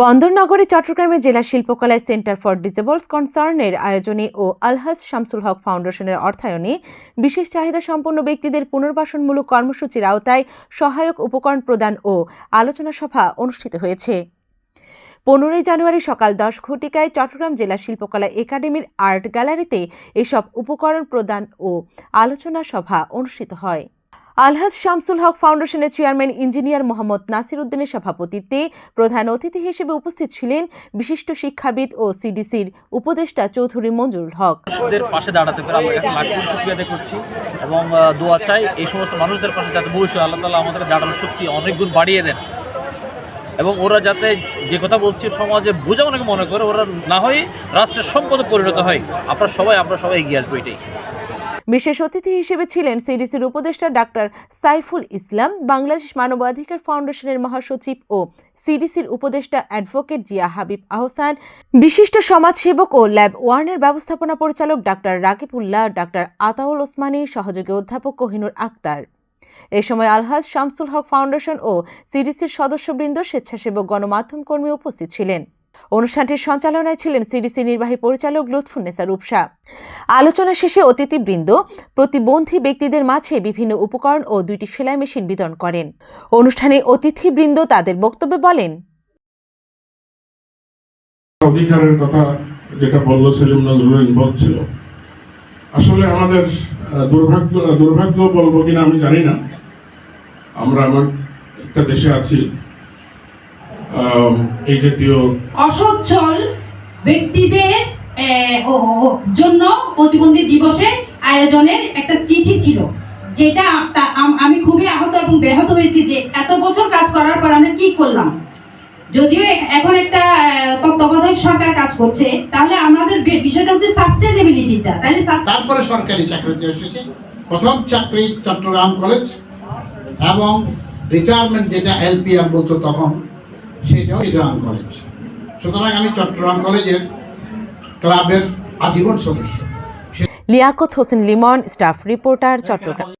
বন্দরনগরী চট্টগ্রামে জেলা শিল্পকলায় centre for ডিজেবলস কনসার্নের আয়োজনে ও আলহাজ শামসুল হক ফাউন্ডেশনের অর্থায়নে বিশেষ চাহিদা সম্পন্ন ব্যক্তিদের পুনর্বাসনমূলক কর্মসূচির আওতায় সহায়ক উপকরণ প্রদান ও আলোচনা সভা অনুষ্ঠিত হয়েছে। পনেরোই জানুয়ারি সকাল দশ ঘটিকায় চট্টগ্রাম জেলা শিল্পকলা একাডেমির আর্ট গ্যালারিতে এসব উপকরণ প্রদান ও আলোচনা সভা অনুষ্ঠিত হয়। আলহাজ শামসুল হক ফাউন্ডেশনের চেয়ারম্যান ইঞ্জিনিয়ার মোহাম্মদ নাসির উদ্দিনের সভাপতিত্বে প্রধান অতিথি হিসেবে উপস্থিত ছিলেন বিশিষ্ট শিক্ষাবিদ ও সিডিসির উপদেষ্টা চৌধুরী মঞ্জুরুল হক। পাশে দাঁড়াতে আল্লাহর কাছে শুক্রিয়া করছি এবং দোয়া চাই এই সমস্ত মানুষদের পাশে যাতে ভবিষ্যৎ আল্লাহ তালা আমাদের দাঁড়ানোর শক্তি অনেক গুণ বাড়িয়ে দেন। এবং ওরা যাতে যে কথা বলছি সমাজে বোঝা অনেকে মনে করে, ওরা না হয় রাষ্ট্রের সম্পদে পরিণত হয়। আপনারা সবাই, আমরা সবাই এগিয়ে আসব এটাই। বিশেষ অতিথি হিসেবে ছিলেন সিডিসির উপদেষ্টা ডাক্তার সাইফুল ইসলাম, বাংলাদেশ মানবাধিকার ফাউন্ডেশনের মহাসচিব ও সিডিসির উপদেষ্টা অ্যাডভোকেট জিয়া হাবিব আহসান, বিশিষ্ট সমাজসেবক ও ল্যাব ওয়ার্নের ব্যবস্থাপনা পরিচালক ডাক্তার রাকিবুল্লাহ, ডাক্তার আতাউল ওসমানী, সহযোগী অধ্যাপক কোহিনুর আক্তার। এ সময় আলহাজ শামসুল হক ফাউন্ডেশন ও সিডিসির সদস্যবৃন্দ স্বেচ্ছাসেবক গণমাধ্যম কর্মী উপস্থিত ছিলেন। অনুষ্ঠানটির সঞ্চালনায় ছিলেন সিডিসি নির্বাহী পরিচালক লুৎফুন্নেসা রূপসা। আলোচনা শেষে অতিথিবৃন্দ প্রতিবন্ধী ব্যক্তিদের মাঝে বিভিন্ন উপকরণ ও দুইটি সেলাই মেশিন বিতরণ করেন। অনুষ্ঠানে অতিথিবৃন্দ তাদের বক্তব্যে বলেন, অধিকারের কথা যেটা বলল সেলিম নজরুল বলছিল আসলে আমাদের দুর্ভাগ্য দুর্ভাগ্য বলব কিনা আমি জানি না। আমরা আমার একটা দেশে আছি এই জাতীয় অসচ্ছল ব্যক্তিদের জন্য প্রতিবন্ধী দিবসে আয়োজনের একটা চিঠি ছিল যেটা আমি খুবই আহত এবং ব্যাহত হয়েছি যে এত বছর কাজ করার পর আমরা কি করলাম। যদিও এখন একটা আহ, তত্ত্বাবধায়ক সরকার কাজ করছে তাহলে আমাদের বিষয়টা হচ্ছে সাস্টেনেবিলিটিটা তাহলে তারপরে সরকারি চাকরিতে এসেছে। প্রথম চাকরি চট্টগ্রাম কলেজ এবং রিটায়ারমেন্ট যেটা এলপিআর বলতো তখন সেটাও ইরান কলেজ সুতরাং আমি চট্টগ্রাম কলেজের ক্লাবের আজীবন সদস্য। Liaquat Hossain Limon staff reporter Chattogram.